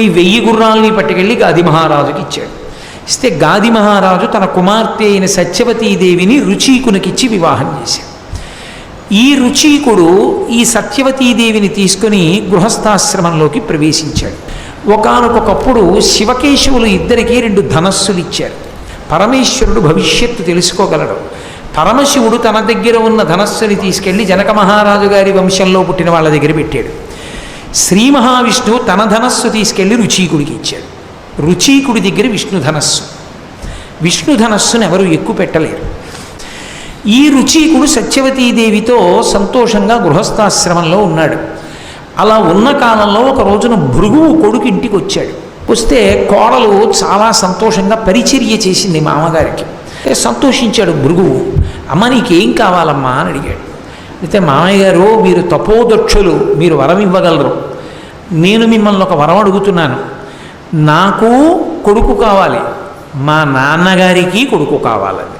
ఈ వెయ్యి గుర్రాలని పట్టుకెళ్ళి గాది మహారాజుకి ఇచ్చాడు. ఇస్తే గాది మహారాజు తన కుమార్తె అయిన సత్యవతీదేవిని రుచీకునికిచ్చి వివాహం చేశాడు. ఈ రుచీకుడు ఈ సత్యవతీదేవిని తీసుకుని గృహస్థాశ్రమంలోకి ప్రవేశించాడు. ఒకానొకప్పుడు శివకేశవులు ఇద్దరికీ రెండు ధనస్సులు ఇచ్చారు. పరమేశ్వరుడు భవిష్యత్తు తెలుసుకోగలడు. పరమశివుడు తన దగ్గర ఉన్న ధనస్సుని తీసుకెళ్ళి జనక మహారాజు గారి వంశంలో పుట్టిన వాళ్ళ దగ్గర పెట్టాడు. శ్రీ మహావిష్ణువు తన ధనస్సు తీసుకెళ్ళి రుచీకుడికి ఇచ్చాడు. రుచీకుడి దగ్గర విష్ణు ధనస్సు. విష్ణు ధనస్సును ఎవరు ఎక్కువ పెట్టలేరు. ఈ రుచీకుడు సత్యవతీదేవితో సంతోషంగా గృహస్థాశ్రమంలో ఉన్నాడు. అలా ఉన్న కాలంలో ఒక రోజున భృగువు కొడుకు ఇంటికి వచ్చాడు వస్తే కోడలు చాలా సంతోషంగా పరిచర్య చేసింది మామగారికి. సంతోషించాడు భృగువు. అమ్మ నీకేం కావాలమ్మా? అని అడిగాడు. అయితే మామయ్య గారు మీరు తపోదక్షులు మీరు వరం ఇవ్వగలరు నేను మిమ్మల్ని ఒక వరం అడుగుతున్నాను. నాకు కొడుకు కావాలి. మా నాన్నగారికి కొడుకు కావాలని